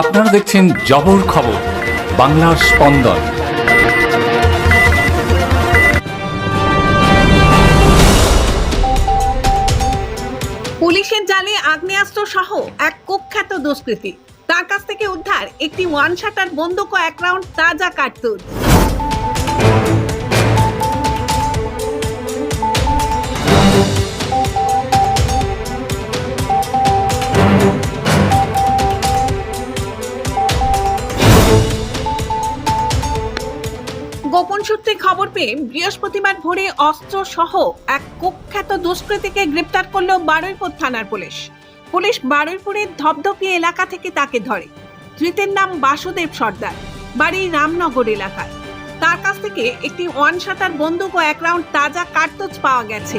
আপনারা দেখছেন জবর খবর, বাংলার স্পন্দন। পুলিশের জালে আগ্নেয়াস্ত্র সহ এক কুখ্যাত দুষ্কৃতী। তার কাছ থেকে উদ্ধার একটি ওয়ান শাটার বন্দুক ও এক রাউন্ড তাজা কার্তুজ সূত্রে খবর পেয়ে বৃহস্পতিবার ভোরে অস্ত্র সহ এক কুখ্যাত দুষ্কৃতীকে গ্রেপ্তার করল বারুইপুর থানার পুলিশ। পুলিশ বারুইপুরের ধপধপি এলাকা থেকে তাকে ধরে। ধৃতের নাম বাসুদেব সর্দার, বাড়ি রামনগর এলাকায়। তার কাছ থেকে একটি ওয়ান শাটার বন্দুক ও এক রাউন্ড তাজা কার্তুজ পাওয়া গেছে।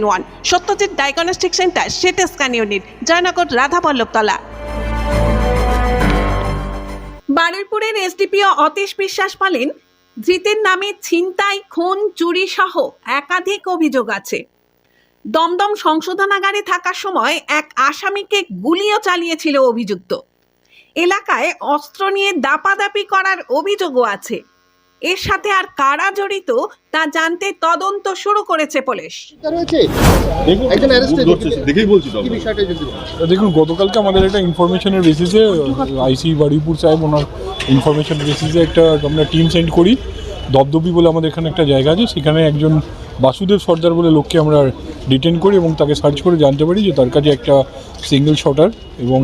one. Satyajit diagnostic centre CT scan unit, Joynagar, Radhaballavtala. বারুইপুরের SDPO Atish Biswas বলেন ধৃতের নামে ছিনতাই, খুন, চুরি সহ একাধিক অভিযোগ আছে। দমদম সংশোধনাগারে থাকার সময় এক আসামিকে গুলিও চালিয়েছিল অভিযুক্ত। এলাকায় অস্ত্র নিয়ে দাপাদাপি করার অভিযোগও আছে। এর সাথে আর কারা জড়িত তা জানতে তদন্ত শুরু করেছে পুলিশ। রয়েছে। একজন অ্যারেস্ট দেখেই বলছি তো কি বিষয়টা যদি দেখুন গতকালকে আমাদের একটা ইনফরমেশনের বেসিসে আইসি বারুইপুর সাহেব ওনার ইনফরমেশন বেসিসে একটা আমরা টিম সেন্ড করি। দপদপি বলে আমাদের এখানে একটা জায়গা আছে সেখানে একজন বাসুদেব সর্দার বলে লোককে আমরা ডিটেন করি এবং তাকে সার্চ করে জানতে পারি যে তার কাছে একটা সিঙ্গেল শটার এবং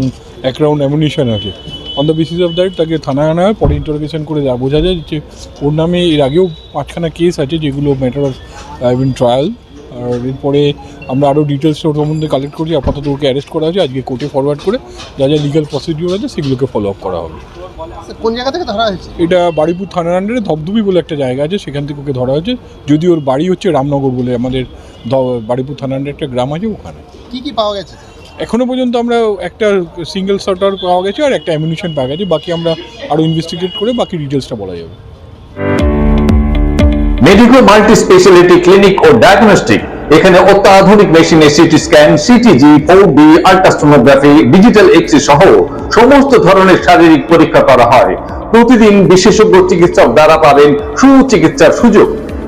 এক রাউন্ড অ্যামুনিশন আছে। On the basis of that তাকে থানায় আনা হয় পরে ইন্টারোগেশন করে যা বোঝা যায় যে ওর নামে এর আগেও পাঁচখানা কেস আছে যেগুলো ম্যাটার অফ ইন ট্রায়াল আর এরপরে আমরা আরও ডিটেলস ওর সম্বন্ধে কালেক্ট করছি আপাতত ওকে অ্যারেস্ট করা হয়েছে আজকে কোর্টে ফরওয়ার্ড করে যা যা লিগাল প্রসিডিওর আছে সেগুলোকে ফলো আপ করা হবে। কোন জায়গা থেকে ধরা হয়েছে? এটা বাড়িপুর থানার আন্ডারে ধবধবি বলে একটা জায়গা আছে সেখান থেকে ওকে ধরা হয়েছে। যদি ওর বাড়ি হচ্ছে রামনগর বলে আমাদের বাড়িপুর থানার আন্ডারে একটা গ্রাম আছে ওখানে। কি কি পাওয়া গেছে? এখনও পর্যন্ত আমরা একটা সিঙ্গেল শটার পাওয়া গেছে আর একটা অ্যামিনিশন পাওয়া গেছে। বাকি আমরা আরও ইনভেস্টিগেট করে বাকি ডিটেলসটা বলা যাবে। মেডিকো মাল্টি স্পেশালিটি ক্লিনিক ও ডায়াগনস্টিক এখানে অত্যাধুনিক মেশিনে CT scan CTG four D ultrasonography digital X-ray সহ সমস্ত ধরনের শারীরিক পরীক্ষা করা হয়। প্রতিদিন বিশেষজ্ঞ চিকিৎসক দ্বারা পাবেন সুচিকিৎসার সুযোগ।